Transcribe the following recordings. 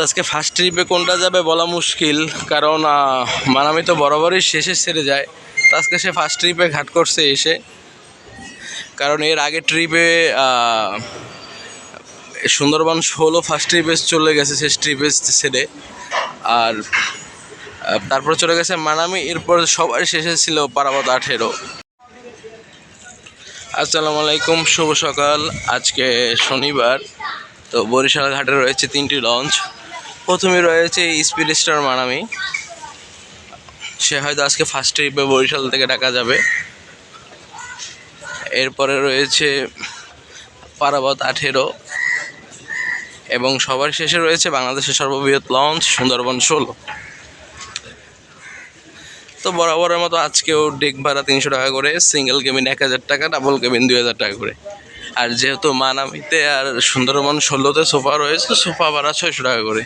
তো আজকে ফার্স্ট ট্রিপে কোনটা যাবে বলা মুশকিল, কারণ মানামি তো বরাবরই শেষে ছেড়ে যায়। তো আজকে সে ফার্স্ট ট্রিপে ঘাট করছে এসে। কারণ এর আগে ট্রিপে সুন্দরবন ষোলো ফার্স্ট ট্রিপে চলে গেছে শেষ ট্রিপে ছেড়ে আর তারপর চলে গেছে মানামি, এরপর সবার শেষে ছিল পারাবত আঠেরো। আসসালামু আলাইকুম, শুভ সকাল। আজকে শনিবার, তো বরিশাল ঘাটে রয়েছে তিনটি লঞ্চ। প্রথমে রয়েছে স্পিড স্টার মানামি। সে হয়তো আজকে ফার্স্ট ট্রিপে বরিশাল থেকে ঢাকা যাবে। এরপরে রয়েছে পারাবত আঠেরো। এবং সবার শেষে রয়েছে বাংলাদেশের সর্ববৃহৎ লঞ্চ, সুন্দরবন ষোলো। তো বরাবরের মতো আজকেও ডেক ভাড়া তিনশো টাকা করে সিঙ্গেল কেবিন এক হাজার টাকা ডাবল কেবিন দুই হাজার টাকা করে। আর যেহেতু মানামিতে আর সুন্দরবন ষোলোতে সোফা রয়েছে, সোফা ভাড়া ছয়শো টাকা করে।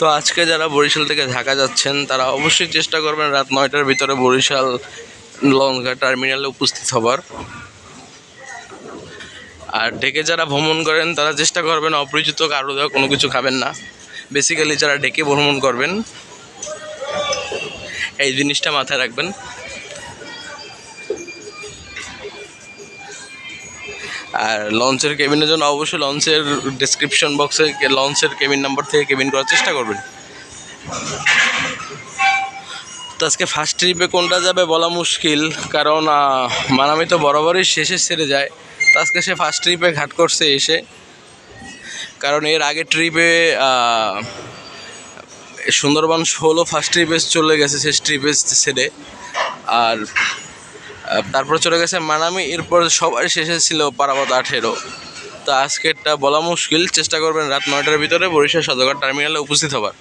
তো আজকে যারা বরিশাল থেকে ঢাকা যাচ্ছেন, তারা অবশ্যই চেষ্টা করবেন রাত নয়টার ভিতরে বরিশাল লঙ্কা টার্মিনালে উপস্থিত হবার। আর ডেকে যারা ভ্রমণ করেন, তারা চেষ্টা করবেন অপরিচিত কারও দেওয়া কোনো কিছু খাবেন না। বেসিক্যালি যারা ডেকে ভ্রমণ করবেন, এই জিনিসটা মাথায় রাখবেন। আর লঞ্চের কেবিনের জন্য অবশ্যই লঞ্চের ডিসক্রিপশন বক্সে লঞ্চের কেবিন নাম্বার থেকে কেবিন করার চেষ্টা করবেন। তো আজকে ফার্স্ট ট্রিপে কোনটা যাবে বলা মুশকিল, কারণ মানামি তো বরাবরই শেষে ছেড়ে যায়। তো আজকে সে ফার্স্ট ট্রিপে ঘাট করছে এসে। কারণ এর আগে ট্রিপে সুন্দরবন ষোলো ফার্স্ট ট্রিপে চলে গেছে শেষ ট্রিপে ছেড়ে আর তারপর চলে গেছে মানামি, এরপর সবার শেষে ছিল পারাবত আঠেরো। তো আজকেরটা বলা মুশকিল, চেষ্টা করবেন রাত নয়টার ভিতরে বরিশাল সদরঘাট টার্মিনালে উপস্থিত হবার।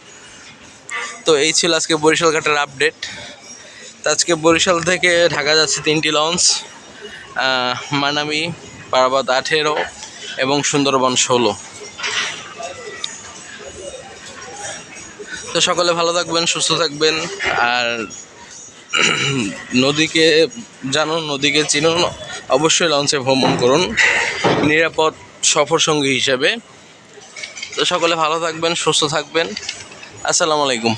তো এই ছিল আজকে বরিশাল ঘাটের আপডেট। তো আজকে বরিশাল থেকে ঢাকা যাচ্ছে তিনটি লঞ্চ মানামি, পারাবত আঠেরো এবং সুন্দরবন ষোলো। তো সকলে ভালো থাকবেন, সুস্থ থাকবেন, আর নদীকে জানুন নদীকে চিনুন অবশ্যই লঞ্চে ভ্রমণ করুন। নিরাপদ, সফর সঙ্গী হিসেবে। তো সকলে ভালো থাকবেন, সুস্থ থাকবেন। আসসালামু আলাইকুম।